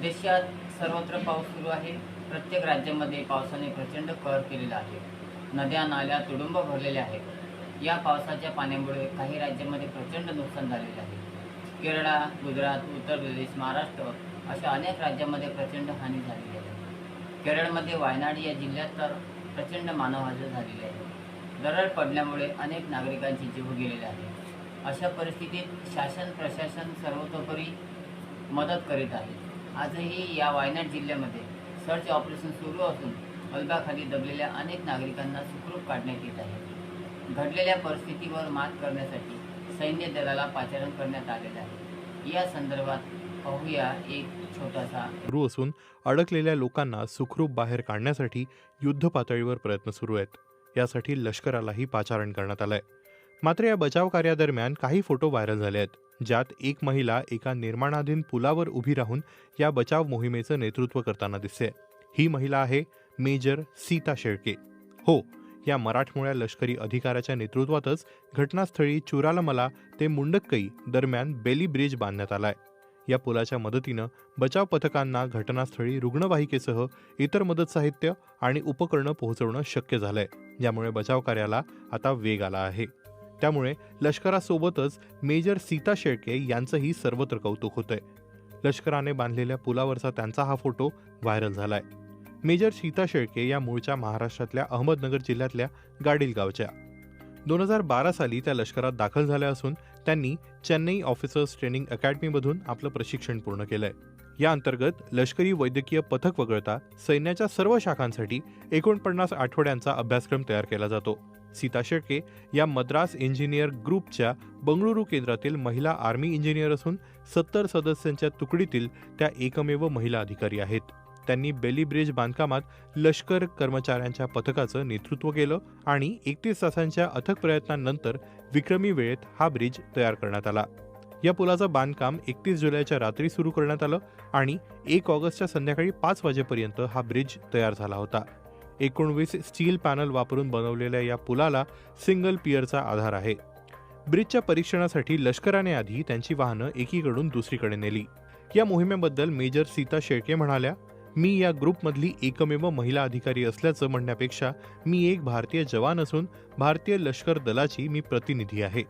देशात सर्वत्र पाऊस सुरू आहे. प्रत्येक राज्यामध्ये पावसाने प्रचंड कहर केलेला आहे. नद्या नाल्या तुडुंब भरलेल्या आहेत. या पावसाच्या पाण्यामुळे काही राज्यामध्ये प्रचंड नुकसान झालेले आहे. केरळ गुजरात उत्तर प्रदेश महाराष्ट्र अशा अनेक राज्यामध्ये प्रचंड हानी झालेली आहे. केरळमध्ये वायनाड या जिल्ह्यात तर प्रचंड मानवहानी झालेली आहे. दरड पडल्यामुळे अनेक नागरिकांचे जीव गेलेले आहे. अशा परिस्थितीत शासन प्रशासन सर्वतोपरी मदत करीत आहे. आजही या वायनाड जिल्ह्यामध्ये सर्च ऑपरेशन सुरू असून मलबाखाली दबलेल्या अनेक नागरिकांना सुखरूप काढण्यात येत आहे. घडलेल्या परिस्थितीवर मात करण्यासाठी सैन्य दलाला पाचारण करण्यात आलेलं आहे. या संदर्भात पाहूया एक छोटासा सुरू असून अडकलेल्या लोकांना सुखरूप बाहेर काढण्यासाठी युद्ध पातळीवर प्रयत्न सुरू आहेत. यासाठी लष्करालाही पाचारण करण्यात आलंय. मात्र या बचाव कार्यादरम्यान काही फोटो व्हायरल झाले आहेत. ज्यात एक महिला एका निर्माणाधीन पुलावर उभी राहून या बचाव मोहिमेचं नेतृत्व करताना दिसते. ही महिला आहे मेजर सीता शेळके. हो या मराठमोळ्या लष्करी अधिकाऱ्याच्या नेतृत्वातच घटनास्थळी चुरालमला ते मुंडक्कई दरम्यान बेली ब्रिज बांधण्यात आलाय. या पुलाच्या मदतीनं बचाव पथकांना घटनास्थळी रुग्णवाहिकेसह इतर मदत साहित्य आणि उपकरणं पोहोचवणं शक्य झालंय. ज्यामुळे बचाव कार्याला आता वेग आला आहे. त्यामुळे लष्करासोबतच मेजर सीता शेळके यांचंही सर्वत्र कौतुक होतंय. लष्कराने बांधलेल्या पुलावरचा त्यांचा हा फोटो व्हायरल झालाय. मेजर सीता शेळके या मूळच्या महाराष्ट्रातल्या अहमदनगर जिल्ह्यातल्या गाडील गावच्या. दोन हजार बारा साली त्या लष्करात दाखल झाल्या असून त्यांनी चेन्नई ऑफिसर्स ट्रेनिंग अकॅडमीमधून आपलं प्रशिक्षण पूर्ण केलंय. या अंतर्गत लष्करी वैद्यकीय पथक वगळता सैन्याच्या सर्व शाखांसाठी एकोणपन्नास आठवड्यांचा अभ्यासक्रम तयार केला जातो. सीता शेळके या मद्रास इंजिनियर ग्रुपच्या बंगळुरू केंद्रातील महिला आर्मी इंजिनियर असून सत्तर सदस्यांच्या तुकडीतील त्या एकमेव महिला अधिकारी आहेत. त्यांनी बेली ब्रिज बांधकामात लष्कर कर्मचाऱ्यांच्या पथकाचं नेतृत्व केलं आणि एकतीस तासांच्या अथक प्रयत्नांनंतर विक्रमी वेळेत हा ब्रिज तयार करण्यात आला. या पुलाचं बांधकाम एकतीस जुलैच्या रात्री सुरू करण्यात आलं आणि एक ऑगस्टच्या संध्याकाळी पाच वाजेपर्यंत हा ब्रिज तयार झाला होता. एकोणवीस स्टील पॅनल वापरून बनवलेल्या या पुलाला सिंगल पियरचा आधार आहे. ब्रिजच्या परीक्षणासाठी लष्कराने आधी त्यांची वाहनं एकीकडून दुसरीकडे नेली. या मोहिमेबद्दल मेजर सीता शेळके म्हणाल्या मी या ग्रुपमधली एकमेव महिला अधिकारी असल्याचं म्हणण्यापेक्षा मी एक भारतीय जवान असून भारतीय लष्कर दलाची मी प्रतिनिधी आहे.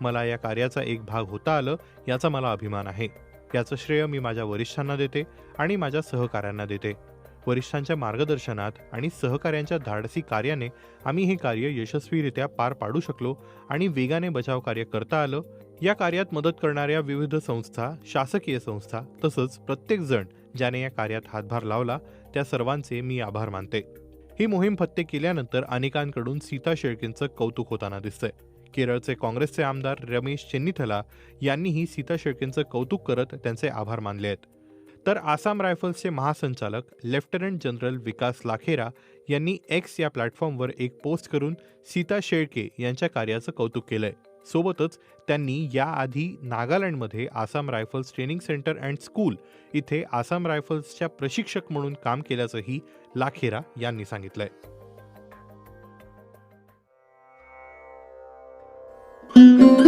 मला या कार्याचा एक भाग होता आलं याचा मला अभिमान आहे. याचं श्रेय मी माझ्या वरिष्ठांना देते आणि माझ्या सहकाऱ्यांना देते. वरिष्ठांच्या मार्गदर्शनात आणि सहकाऱ्यांच्या धाडसी कार्याने आम्ही हे कार्य यशस्वीरित्या पार पाडू शकलो आणि वेगाने बचाव कार्य करता आलं. या कार्यात मदत करणाऱ्या विविध संस्था शासकीय संस्था तसंच प्रत्येकजण ज्याने या कार्यात हातभार लावला त्या सर्वांचे मी आभार मानते. ही मोहीम फत्ते केल्यानंतर अनेकांकडून सीता शेळकेंचं कौतुक होताना दिसतंय. केरळचे काँग्रेसचे आमदार रमेश चेन्निथला यांनीही सीता शेळकेंचं कौतुक करत त्यांचे आभार मानले आहेत. तर आसाम रायफल्सचे महासंचालक लेफ्टनंट जनरल विकास लाखेरा यांनी एक्स या प्लॅटफॉर्मवर एक पोस्ट करून सीता शेळके यांच्या कार्याचं कौतुक केलंय सोबतच त्यांनी याआधी नागालँडमध्ये Assam rifles training centre and school इथे आसाम रायफल्सच्या प्रशिक्षक म्हणून काम केल्याचंही लाखेरा यांनी सांगितलंय Thank you.